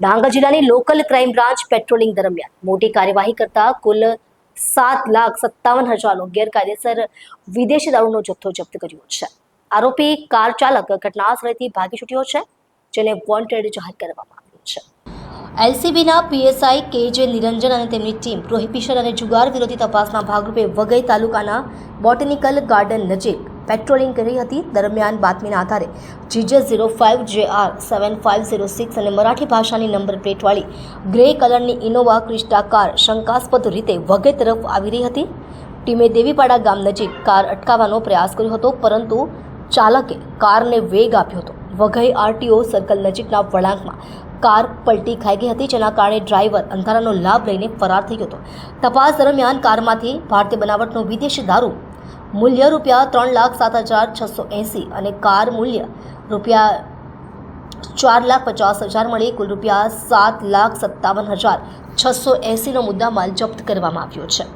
ડાંગ જિલ્લાની local crime branch patrolling દરમિયાન મોટી કાર્યવાહી કરતા કુલ સાત લાખ સત્તાવન હજારનો ગેરકાયદેસર વિદેશી દારૂનો જથ્થો જપ્ત કર્યો છે. આરોપી કાર ચાલક ઘટના સ્થળેથી ભાગી છૂટ્યો છે, જેને વોન્ટેડ જાહેર કરવામાં એલસીબીના પીએસઆઈ કે જે નિરંજન અને તેમની ટીમ પ્રોહિબિશન અને જુગાર વિરોધી તપાસના ભાગરૂપે વઘઈ તાલુકાના બોટનિકલ ગાર્ડન નજીક પેટ્રોલિંગ કરી હતી. દરમિયાન બાતમીના આધારે GJ zero five, J R seven five zero six અને મરાઠી ભાષાની નંબર પ્લેટવાળી ગ્રે કલરની ઇનોવા ક્રિસ્ટા કાર શંકાસ્પદ રીતે વઘઈ તરફ આવી રહી હતી. ટીમે દેવીપાડા ગામ નજીક કાર અટકાવવાનો પ્રયાસ કર્યો હતો, પરંતુ ચાલકે કારને વેગ આપ્યો હતો. વઘઈ આરટીઓ સર્કલ નજીકના વળાંકમાં કાર પલટી ખાઈ ગઈ હતી, જેના કારણે ડ્રાઈવર અંધારાનો લાભ લઈને ફરાર થઈ ગયો હતો. તપાસ દરમિયાન કારમાંથી ભારતીય બનાવટનો વિદેશી દારૂ મૂલ્ય રૂપિયા ત્રણ લાખ સાત હજાર છસો એંસી અને કાર મૂલ્ય રૂપિયા ચાર લાખ પચાસ હજાર મળી, કુલ રૂપિયા સાત લાખ સત્તાવન હજાર છસો એંસીનો મુદ્દામાલ જપ્ત કરવામાં આવ્યો છે.